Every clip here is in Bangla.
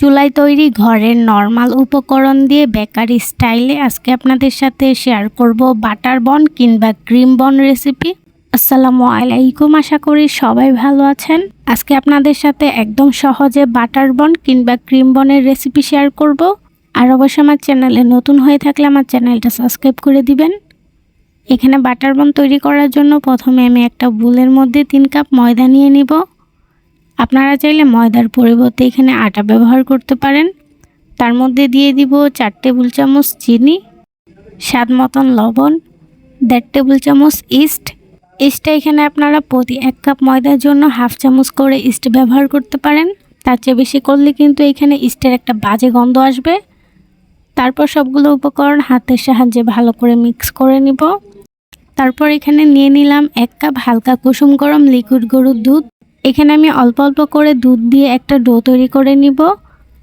চুলায় তৈরি ঘরের নর্মাল উপকরণ দিয়ে বেকারি স্টাইলে আজকে আপনাদের সাথে শেয়ার করব বাটার বন কিংবা ক্রিম বন রেসিপি আসসালামু আলাইকুম, আশা করি সবাই ভালো আছেন। আজকে আপনাদের সাথে একদম সহজে বাটার বন কিংবা ক্রিম বনের রেসিপি শেয়ার করব। আর অবশ্যই আমার চ্যানেলে নতুন হয়ে থাকলে আমার চ্যানেলটা সাবস্ক্রাইব করে দিবেন। এখানে বাটার বন তৈরি করার জন্য প্রথমে আমি একটা বুলের মধ্যে তিন কাপ ময়দা নিয়ে নিব। আপনারা চাইলে ময়দার পরিবর্তে এখানে আটা ব্যবহার করতে পারেন। তার মধ্যে দিয়ে দিব চার টেবিল চামচ চিনি, স্বাদ মতন লবণ, দেড় টেবিল চামচ ইস্ট। ইস্টটা এখানে আপনারা প্রতি এক কাপ ময়দার জন্য হাফ চামচ করে ইস্ট ব্যবহার করতে পারেন। তার চেয়ে বেশি করলে কিন্তু এখানে ইস্টের একটা বাজে গন্ধ আসবে। তারপর সবগুলো উপকরণ হাতের সাহায্যে ভালো করে মিক্স করে নিব। তারপর এখানে নিয়ে নিলাম এক কাপ হালকা কুসুম গরম লিকুইড গরুর দুধ। এখানে আমি অল্প অল্প করে দুধ দিয়ে একটা ডো তৈরি করে নিব।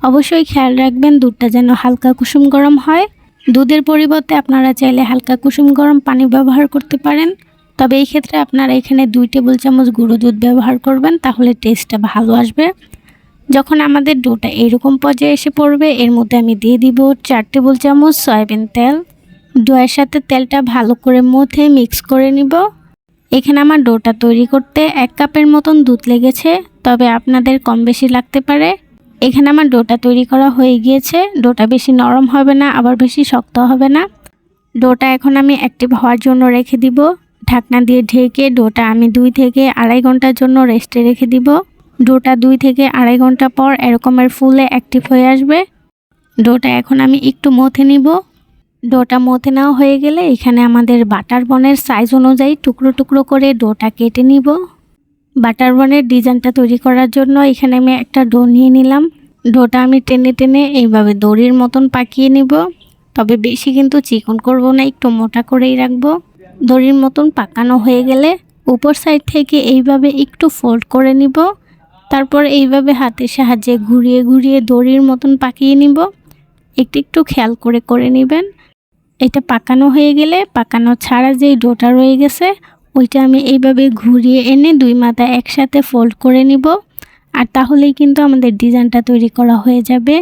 অবশ্যই খেয়াল রাখবেন দুধটা যেন হালকা কুসুম গরম হয়। দুধের পরিবর্তে আপনারা চাইলে হালকা কুসুম গরম পানি ব্যবহার করতে পারেন। তবে এই ক্ষেত্রে আপনারা এখানে দুই টেবিল চামচ গুঁড়ো দুধ ব্যবহার করবেন, তাহলে টেস্টটা ভালো আসবে। যখন আমাদের ডোটা এরকম পর্যায়ে এসে পড়বে, এর মধ্যে আমি দিয়ে দিব চার টেবিল চামচ সয়াবিন তেল। ডোয়ের সাথে তেলটা ভালো করে মথে মিক্স করে নিব। এখানে আমার ডোটা তৈরি করতে এক কাপের মতন দুধ লেগেছে, তবে আপনাদের কম বেশি লাগতে পারে। এখানে আমার ডোটা তৈরি করা হয়ে গিয়েছে। ডোটা বেশি নরম হবে না, আবার বেশি শক্ত হবে না। ডোটা এখন আমি অ্যাক্টিভ হওয়ার জন্য রেখে দিব। ঢাকনা দিয়ে ঢেকে ডোটা আমি দুই থেকে আড়াই ঘণ্টার জন্য রেস্টে রেখে দিব। ডোটা দুই থেকে আড়াই ঘণ্টা পর এরকমের ফুলে অ্যাক্টিভ হয়ে আসবে। ডোটা এখন আমি একটু মথে নিব। ডোটা মতে নেওয়া হয়ে গেলে এখানে আমাদের বাটার বনের সাইজ অনুযায়ী টুকরো টুকরো করে ডোটা কেটে নিব। বাটার বনের ডিজাইনটা তৈরি করার জন্য এখানে আমি একটা ডো নিয়ে নিলাম। ডোটা আমি টেনে টেনে এইভাবে দড়ির মতন পাকিয়ে নিব। তবে বেশি কিন্তু চিকন করব না, একটু মোটা করেই রাখব। দড়ির মতন পাকানো হয়ে গেলে উপর সাইড থেকে এইভাবে একটু ফোল্ড করে নিব। তারপর এইভাবে হাতের সাহায্যে ঘুরিয়ে ঘুরিয়ে দড়ির মতন পাকিয়ে নিব। একটু একটু খেয়াল করে করে নেবেন। এটা পাকানো হয়ে গেলে পাকানো ছাড়া যেই ডোটা রয়ে গেছে, ওইটা আমি এইভাবে ঘুরিয়ে এনে দুই মাথা একসাথে ফোল্ড করে নিব। আর তাহলেই কিন্তু আমাদের ডিজাইনটা তৈরি করা হয়ে যাবে।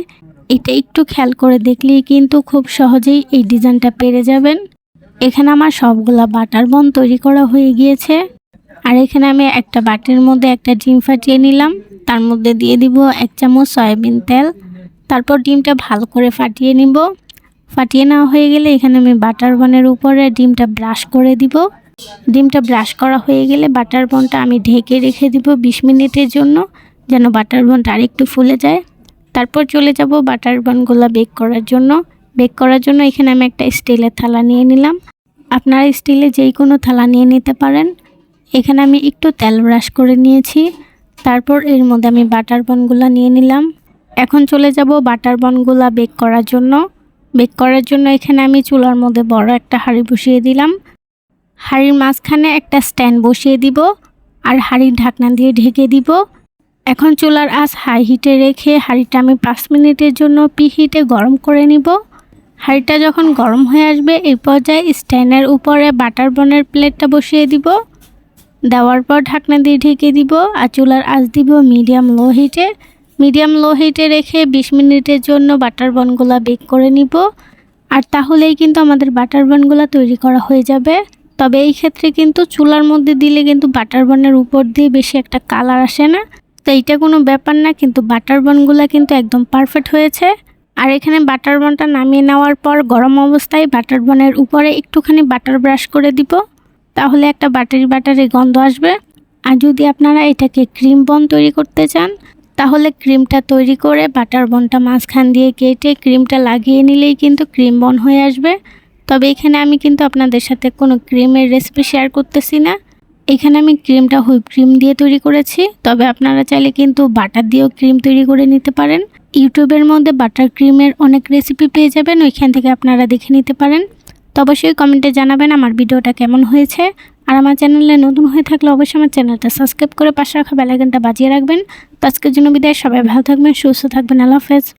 এটা একটু খেয়াল করে দেখলেই কিন্তু খুব সহজেই এই ডিজাইনটা পেরে যাবেন। এখানে আমার সবগুলা বাটার বন তৈরি করা হয়ে গিয়েছে। আর এখানে আমি একটা বাটির মধ্যে একটা ডিম ফাটিয়ে নিলাম। তার মধ্যে দিয়ে দিব এক চামচ সয়াবিন তেল। তারপর ডিমটা ভালো করে ফাটিয়ে নিব। ফাটিয়ে নেওয়া হয়ে গেলে এখানে আমি বাটার বনের উপরে ডিমটা ব্রাশ করে দিব। ডিমটা ব্রাশ করা হয়ে গেলে বাটার বনটা আমি ঢেকে রেখে দিব বিশ মিনিটের জন্য, যেন বাটার বনটা আরেকটু ফুলে যায়। তারপর চলে যাব বাটার বনগুলো বেক করার জন্য। বেক করার জন্য এখানে আমি একটা স্টিলের থালা নিয়ে নিলাম। আপনারা স্টিলে যেই কোনো থালা নিয়ে নিতে পারেন। এখানে আমি একটু তেল ব্রাশ করে নিয়েছি। তারপর এর মধ্যে আমি বাটার বনগুলো নিয়ে নিলাম। এখন চলে যাব বাটার বনগুলা বেক করার জন্য। বেক করার জন্য এখানে আমি চুলার মধ্যে বড় একটা হাঁড়ি বসিয়ে দিলাম। হাঁড়ির মাঝখানে একটা স্ট্যান্ড বসিয়ে দিব আর হাঁড়ির ঢাকনা দিয়ে ঢেকে দিব। এখন চুলার আঁচ হাই হিটে রেখে হাঁড়িটা আমি পাঁচ মিনিটের জন্য পি হিটে গরম করে নিব। হাঁড়িটা যখন গরম হয়ে আসবে এই পর্যায়ে স্ট্যান্ডের উপরে বাটার বনের প্লেটটা বসিয়ে দিব। দেওয়ার পর ঢাকনা দিয়ে ঢেকে দিব আর চুলার আঁচ দিব মিডিয়াম লো হিটে। মিডিয়াম লো হিটে রেখে বিশ মিনিটের জন্য বাটার বনগুলা বেক করে নিব। আর তাহলেই কিন্তু আমাদের বাটার বনগুলা তৈরি করা হয়ে যাবে। তবে এই ক্ষেত্রে কিন্তু চুলার মধ্যে দিলে কিন্তু বাটার বনের উপর দিয়ে বেশি একটা কালার আসে না। তো এইটা কোনো ব্যাপার না, কিন্তু বাটার বনগুলা কিন্তু একদম পারফেক্ট হয়েছে। আর এখানে বাটার বনটা নামিয়ে নেওয়ার পর গরম অবস্থায় বাটার বনের উপরে একটুখানি বাটার ব্রাশ করে দিব। তাহলে একটা বাটারি বাটারি গন্ধ আসবে। আর যদি আপনারা এটাকে ক্রিম বন তৈরি করতে চান তাহলে ক্রিমটা তৈরি করে বাটার বনটা মাঝখান দিয়ে কেটে ক্রিমটা লাগিয়ে নিলেই কিন্তু ক্রিম বন হয়ে আসবে। তবে এখানে আমি কিন্তু আপনাদের সাথে কোনো ক্রিমের রেসিপি শেয়ার করতেছি না। এখানে আমি ক্রিমটা হুইপ ক্রিম দিয়ে তৈরি করেছি। তবে আপনারা চাইলে কিন্তু বাটার দিয়েও ক্রিম তৈরি করে নিতে পারেন। ইউটিউবের মধ্যে বাটার ক্রিমের অনেক রেসিপি পেয়ে যাবেন, ওইখান থেকে আপনারা দেখে নিতে পারেন। তো অবশ্যই কমেন্টে জানাবেন আমার ভিডিওটা কেমন হয়েছে। আর আমার চ্যানেলে নতুন হয়ে থাকলে অবশ্যই আমার চ্যানেলটা সাবস্ক্রাইব করে পাশে রাখা বেলাইকনটা বাজিয়ে রাখবেন। তো আজকের জন্য বিদায়, সবাই ভালো থাকবেন, সুস্থ থাকবেন, আল্লাহ হাফেজ।